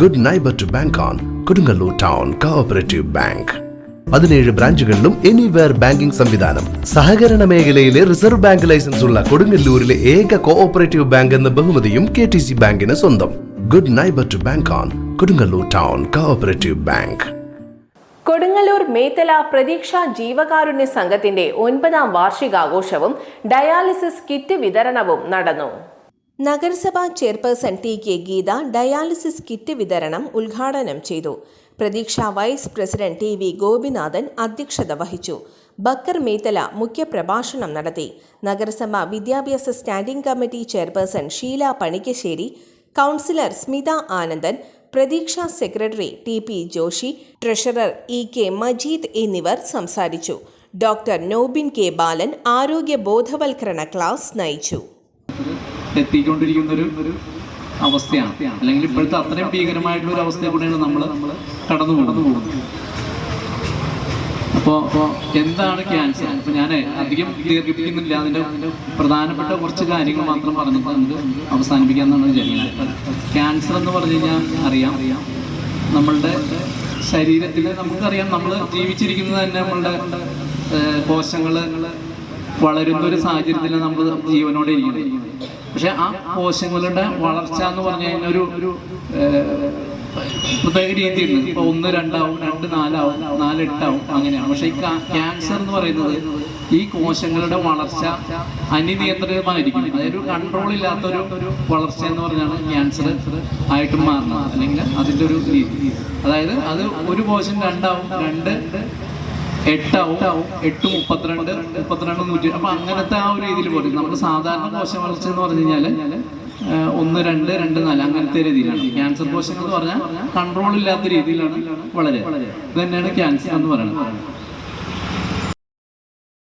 Good neighbour to bank on Kodungallur town cooperative bank പതിനേഴ് ബ്രാഞ്ചുകളിലും anywhere banking സംവിധാനം. സഹകരണ മേഖലയിലെ റിസർവ് ബാങ്ക് ലൈസൻസ് ഉള്ള കൊടുങ്ങല്ലൂരിലെ ഏക കോഓപ്പറേറ്റീവ് ബാങ്ക് എന്ന ബഹുമതിയും കെ ടി സി ബാങ്കിന് സ്വന്തം. Good neighbour to bank on Kodungallur town cooperative bank Kodungallur Methala Pratheeksha ജീവകാരുണ്യ സംഘത്തിന്റെ ഒൻപതാം വാർഷികാഘോഷവും ഡയാലിസിസ് കിറ്റ് വിതരണവും നടന്നു. നഗരസഭാ chairperson T K Geetha dialysis kit വിതരണം ഉദ്ഘാടനം ചെയ്തു. Pratheeksha vice president T V Gopinathan അധ്യക്ഷത വഹിച്ചു. ബക്കർ മേത്തല മുഖ്യപ്രഭാഷണം നടത്തി. നഗരസഭ വിദ്യാഭ്യാസ standing committee chairperson Sheela Panikkassery councillor Smitha Anandan Pratheeksha secretary T P Joshy treasurer E K Majeed എന്നിവർ സംസാരിച്ചു. ഡോക്ടർ നോബിൻ കെ ബാലൻ ആരോഗ്യ ബോധവൽക്കരണ ക്ലാസ് നയിച്ചു. എത്തിക്കൊണ്ടിരിക്കുന്ന ഒരു അവസ്ഥയാണ്. അല്ലെങ്കിൽ ഇപ്പോഴത്തെ അത്രയും ഭീകരമായിട്ടുള്ള ഒരു അവസ്ഥയെ കൂടെയാണ് നമ്മൾ കടന്നു പോകുന്നത്. അപ്പോൾ എന്താണ് ക്യാൻസർ? അപ്പോൾ ഞാൻ അധികം ദീർഘിപ്പിക്കുന്നില്ല. അതിന്റെ പ്രധാനപ്പെട്ട കുറച്ച് കാര്യങ്ങൾ മാത്രം പറഞ്ഞു നമുക്ക് അവസാനിപ്പിക്കാമെന്നാണ് വിചാരിക്കുന്നത്. ക്യാൻസർ എന്ന് പറഞ്ഞു കഴിഞ്ഞാൽ അറിയാം. നമ്മളുടെ ശരീരത്തിൽ നമുക്കറിയാം നമ്മൾ ജീവിച്ചിരിക്കുന്നത് തന്നെ നമ്മളുടെ കോശങ്ങൾ വളരുന്ന ഒരു സാഹചര്യത്തിൽ നമ്മൾ ജീവനോടെ ഇരിക്കുന്നത്. പക്ഷെ ആ കോശങ്ങളുടെ വളർച്ച എന്ന് പറഞ്ഞു കഴിഞ്ഞാൽ ഒരു പ്രത്യേക രീതിയുണ്ട് ഇപ്പൊ ഒന്ന് രണ്ടാവും രണ്ട് നാലാവും നാല് എട്ടാവും അങ്ങനെയാണ്. പക്ഷെ ഈ ക്യാൻസർ എന്ന് പറയുന്നത് ഈ കോശങ്ങളുടെ വളർച്ച അനിയന്ത്രിതമായിരിക്കും. അതായത് കൺട്രോൾ ഇല്ലാത്ത ഒരു വളർച്ച എന്ന് പറഞ്ഞാണ് ക്യാൻസർ ആയിട്ട് മാറുന്നത്. അല്ലെങ്കിൽ അതിന്റെ ഒരു രീതി. അതായത് അത് ഒരു കോശം രണ്ടാവും രണ്ട് എട്ടാവും എട്ട് മുപ്പത്തിരണ്ട് മുപ്പത്തിരണ്ട് നൂറ്റി അപ്പൊ അങ്ങനത്തെ ആ ഒരു രീതിയിൽ പോലും നമ്മുടെ സാധാരണ കോശ വളർച്ച എന്ന് പറഞ്ഞു കഴിഞ്ഞാൽ ഒന്ന് രണ്ട് രണ്ട് നാല് അങ്ങനത്തെ രീതിയിലാണ്. ക്യാൻസർ കോശങ്ങൾ എന്ന് പറഞ്ഞാൽ കൺട്രോൾ ഇല്ലാത്ത രീതിയിലാണ് വളരെ. ഇത് തന്നെയാണ് ക്യാൻസർ എന്ന് പറയുന്നത്.